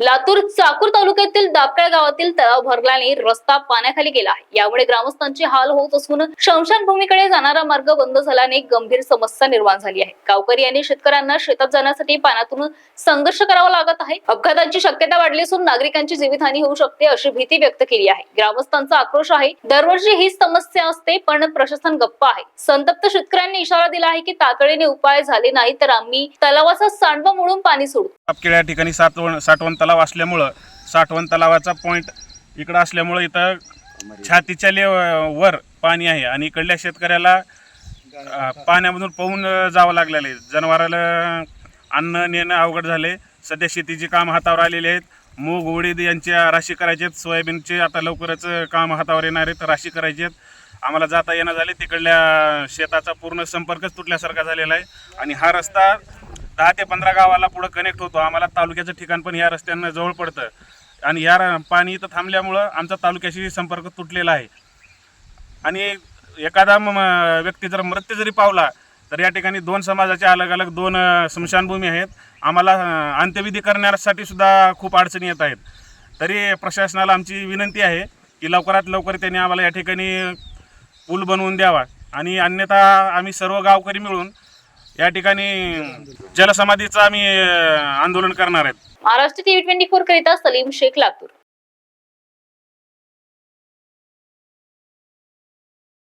लातूर चाकूर तालुक्यातील दापकाळ गावातील तलाव भरल्याने रस्ता पाण्याखाली गेला आहे. यामुळे ग्रामस्थांचे हाल होत असून शमशानभूमीकडे जाणारा मार्ग बंद झाल्याने गंभीर समस्या निर्माण झाली आहे. गावकरी यांनी शेतकऱ्यांना शेतात जाण्यासाठी पाण्यातून संघर्ष करावा लागत आहे. अपघातांची शक्यता वाढली असून नागरिकांची जीवितहानी होऊ शकते अशी भीती व्यक्त केली आहे. ग्रामस्थांचा आक्रोश आहे. दरवर्षी ही समस्या असते पण प्रशासन गप्प आहे. संतप्त शेतकऱ्यांनी इशारा दिला आहे की तातडीने उपाय झाले नाही तर आम्ही तलावाचा सांडवा मोडून पाणी सोडू. ठिकाणी साठवण तलाव असल्यामुळं साठवण तलावाचा पॉईंट इकडं असल्यामुळं इथं छातीच्या ले वर पाणी आहे आणि इकडल्या शेतकऱ्याला पाण्यामधून पाहून जावं लागलेलं आहे. जनावराला अन्न नेणं अवघड झाले. सध्या शेतीची काम हातावर आलेली आहेत. मूग उडीद यांच्या राशी करायचे आहेत. सोयाबीनचे आता लवकरच काम हातावर येणार आहेत. राशी करायचे आहेत. आम्हाला जाता येणं झाले. तिकडल्या शेताचा पूर्ण संपर्कच तुटल्यासारखा झालेला आहे. आणि हा रस्ता दहा ते पंधरा गावाला पुढं कनेक्ट होतो. आम्हाला तालुक्याचं ठिकाण पण या रस्त्यांना जवळ पडतं. आणि या र- पाणी इथं थांबल्यामुळं आमचा तालुक्याशी संपर्क तुटलेला आहे. आणि एखादा म- व्यक्ती जर मृत्यू जरी पावला तर या ठिकाणी दोन समाजाचे अलग अलग दोन स्मशानभूमी आहेत. आम्हाला अंत्यविधी करण्यासाठी सुद्धा खूप अडचणी येत आहेत. तरी प्रशासनाला आमची विनंती आहे की लवकरात लवकर त्यांनी आम्हाला या ठिकाणी पूल बनवून द्यावा. आणि अन्यथा आम्ही सर्व गावकरी मिळून या ठिकाणी जलसमाधीचं आम्ही अ, आंदोलन करणार आहेत. महाराष्ट्र टीव्ही ट्वेंटी फोर करिता सलीम शेख लातूर.